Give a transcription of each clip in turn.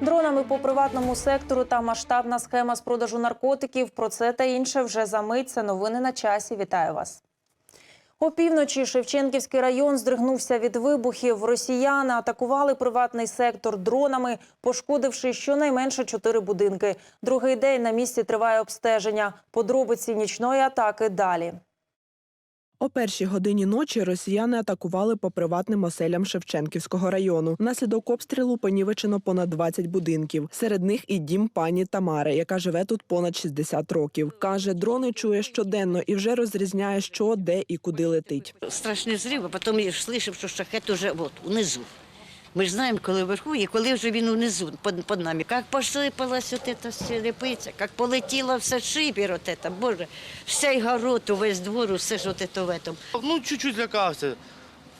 Дронами по приватному сектору та масштабна схема з продажу наркотиків. Про це та інше вже за мить. Це новини на часі. Вітаю вас. Опівночі Шевченківський район здригнувся від вибухів. Росіяни атакували приватний сектор дронами, пошкодивши щонайменше чотири будинки. Другий день на місці триває обстеження. Подробиці нічної атаки далі. О першій годині ночі росіяни атакували по приватним оселям Шевченківського району. Внаслідок обстрілу понівечено понад 20 будинків. Серед них і дім пані Тамари, яка живе тут понад 60 років. Каже, дрони чує щоденно і вже розрізняє, що, де і куди летить. страшний зрив, а потім я слышав, що шахет уже от, унизу. Ми ж знаємо, коли вверху і коли вже він унизу під, під нами. Як посипалась от эта черепиця, як полетіло все шибір, от это, Боже, вся город, увесь двор, все ж от это в этом. Ну, чуть-чуть лякався.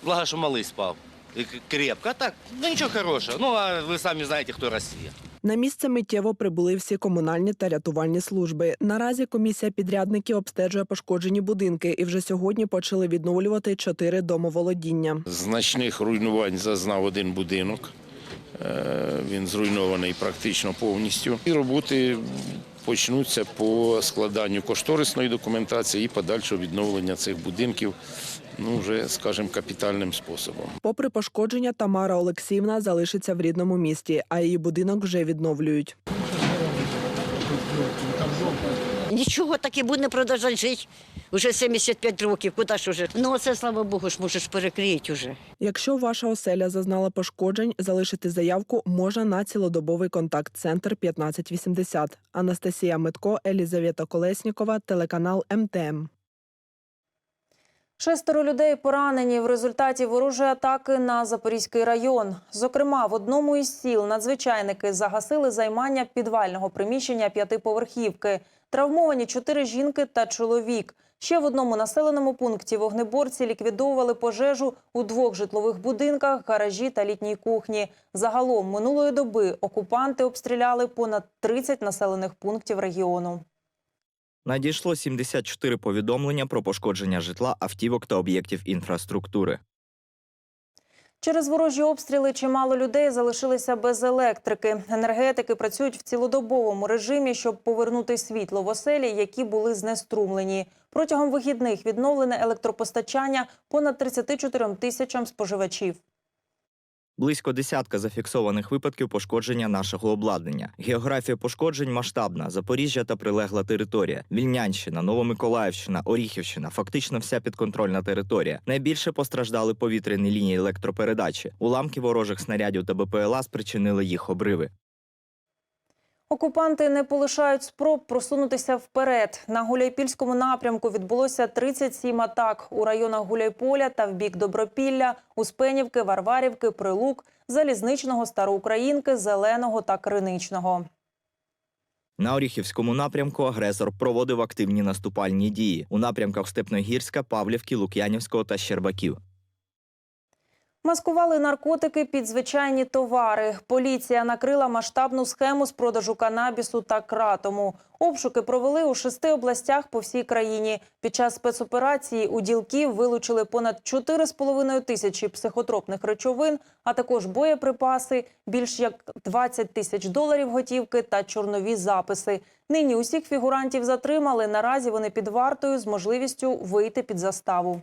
Благо, що малий спав. Крепко. А так, ну нічого хорошого. Ну, а ви самі знаєте, хто Росія. На місце миттєво прибули всі комунальні та рятувальні служби. Наразі комісія підрядників обстежує пошкоджені будинки і вже сьогодні почали відновлювати чотири домоволодіння. Значних руйнувань зазнав один будинок. Е, Він зруйнований практично повністю. І роботи почнуться по складанню кошторисної документації і подальшого відновлення цих будинків, ну вже, скажімо, капітальним способом. Попри пошкодження, Тамара Олексіївна залишиться в рідному місті, а її будинок вже відновлюють. Нічого таки буде продовжувати жити. Уже 75 років, куди ж уже? Ну, оце, слава Богу, ж можеш перекрити уже. Якщо ваша оселя зазнала пошкоджень, залишити заявку можна на цілодобовий контакт-центр 1580. Анастасія Митко, Елізавета Колеснікова, телеканал МТМ. Шестеро людей поранені в результаті ворожої атаки на Запорізький район. Зокрема, в одному із сіл надзвичайники загасили займання підвального приміщення п'ятиповерхівки. Травмовані чотири жінки та чоловік. Ще в одному населеному пункті вогнеборці ліквідовували пожежу у двох житлових будинках, гаражі та літній кухні. Загалом минулої доби окупанти обстріляли понад 30 населених пунктів регіону. Надійшло 74 повідомлення про пошкодження житла, автівок та об'єктів інфраструктури. Через ворожі обстріли чимало людей залишилися без електрики. Енергетики працюють в цілодобовому режимі, щоб повернути світло в оселі, які були знеструмлені. Протягом вихідних відновлене електропостачання понад 34 тисячам споживачів. Близько десятка зафіксованих випадків пошкодження нашого обладнання. Географія пошкоджень масштабна: Запоріжжя та прилегла територія, Вільнянщина, Новомиколаївщина, Оріхівщина, фактично вся підконтрольна територія. Найбільше постраждали повітряні лінії електропередачі. Уламки ворожих снарядів та БПЛА спричинили їх обриви. Окупанти не полишають спроб просунутися вперед. На Гуляйпільському напрямку відбулося 37 атак у районах Гуляйполя та в бік Добропілля, Успенівки, Варварівки, Прилук, Залізничного, Староукраїнки, Зеленого та Криничного. На Оріхівському напрямку агресор проводив активні наступальні дії у напрямках Степногірська, Павлівки, Лук'янівського та Щербаків. Маскували наркотики під звичайні товари. Поліція накрила масштабну схему з продажу канабісу та кратому. Обшуки провели у шести областях по всій країні. Під час спецоперації у ділків вилучили понад 4,5 тисячі психотропних речовин, а також боєприпаси, більш як 20 тисяч доларів готівки та чорнові записи. Нині усіх фігурантів затримали. Наразі вони під вартою з можливістю вийти під заставу.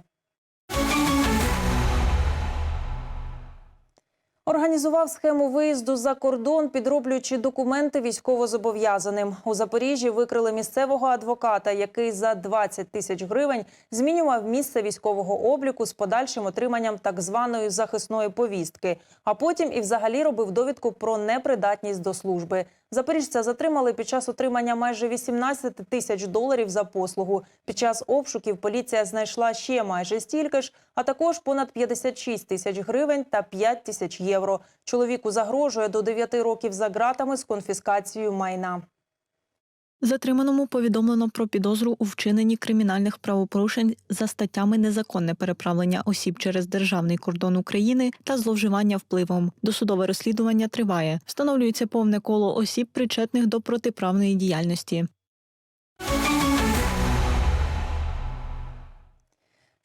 Організував схему виїзду за кордон, підроблюючи документи військовозобов'язаним. У Запоріжжі викрили місцевого адвоката, який за 20 тисяч гривень змінював місце військового обліку з подальшим отриманням так званої захисної повістки. А потім і взагалі робив довідку про непридатність до служби. Запоріжця затримали під час отримання майже 18 тисяч доларів за послугу. Під час обшуків поліція знайшла ще майже стільки ж, а також понад 56 тисяч гривень та 5 тисяч євро. Чоловіку загрожує до 9 років за ґратами з конфіскацією майна. Затриманому повідомлено про підозру у вчиненні кримінальних правопорушень за статтями незаконне переправлення осіб через державний кордон України та зловживання впливом. Досудове розслідування триває. Встановлюється повне коло осіб, причетних до протиправної діяльності.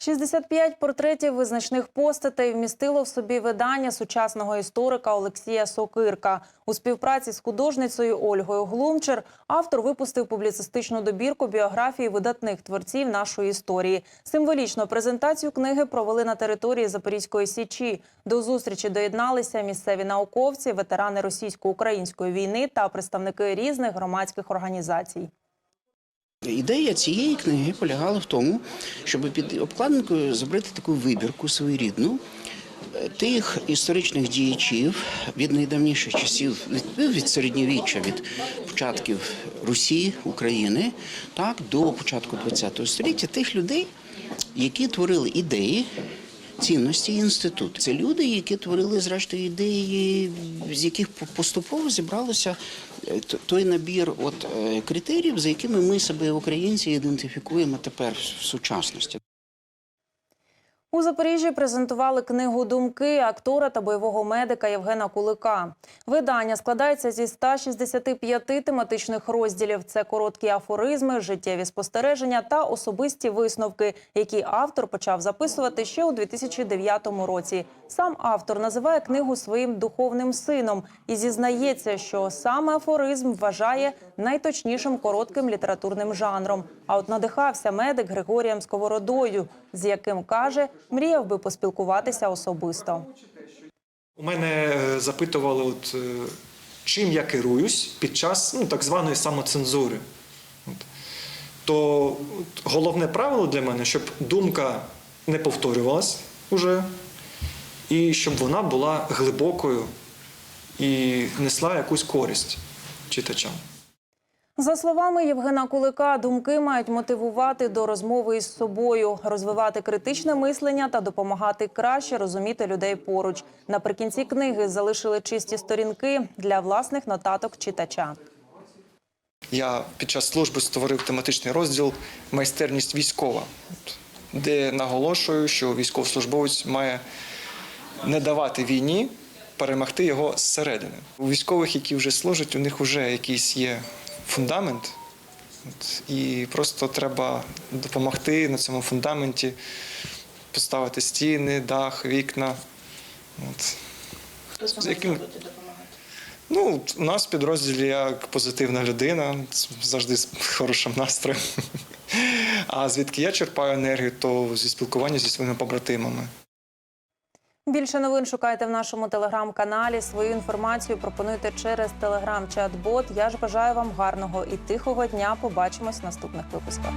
65 портретів визначних постатей вмістило в собі видання сучасного історика Олексія Сокирка. У співпраці з художницею Ольгою Глумчер автор випустив публіцистичну добірку біографії видатних творців нашої історії. Символічно презентацію книги провели на території Запорізької січі. До зустрічі доєдналися місцеві науковці, ветерани російсько-української війни та представники різних громадських організацій. Ідея цієї книги полягала в тому, щоб під обкладинкою зробити таку вибірку своєрідну е, тих історичних діячів від найдавніших часів, від, ну, від середньовіччя, від початків Русі, України, так до початку ХХ століття, тих людей, які творили ідеї. Цінності інститут. Це люди, які творили зрештою ідеї, з яких поступово зібралося е, той набір от е, критеріїв, за якими ми себе українці ідентифікуємо тепер в сучасності. У Запоріжжі презентували книгу Думки актора та бойового медика Євгена Кулика. Видання складається зі 165 тематичних розділів. Це короткі афоризми, життєві спостереження та особисті висновки, які автор почав записувати ще у 2009 році. Сам автор називає книгу своїм духовним сином і зізнається, що саме афоризм вважає найточнішим коротким літературним жанром. А от надихався медик Григорієм Сковородою, з яким каже, мріяв би поспілкуватися особисто. У мене е, запитували, от, е, чим я керуюсь під час ну, так званої самоцензури. От. То от, головне правило для мене, щоб думка не повторювалась уже, і щоб вона була глибокою і несла якусь користь читачам. За словами Євгена Кулика, думки мають мотивувати до розмови із собою, розвивати критичне мислення та допомагати краще розуміти людей поруч. Наприкінці книги залишили чисті сторінки для власних нотаток читача. Я під час служби створив тематичний розділ Майстерність військова, де наголошую, що військовослужбовець має не давати війні, перемогти його зсередини. У військових, які вже служать, у них вже якийсь є фундамент, і просто треба допомогти на цьому фундаменті поставити стіни, дах, вікна. От. З яким... Ну, у нас в підрозділі я позитивна людина, завжди з хорошим настроєм. А звідки я черпаю енергію, то зі спілкування зі своїми побратимами. Більше новин шукайте в нашому телеграм-каналі. Свою інформацію пропонуйте через телеграм-чат-бот. Я ж бажаю вам гарного і тихого дня. Побачимось в наступних випусках.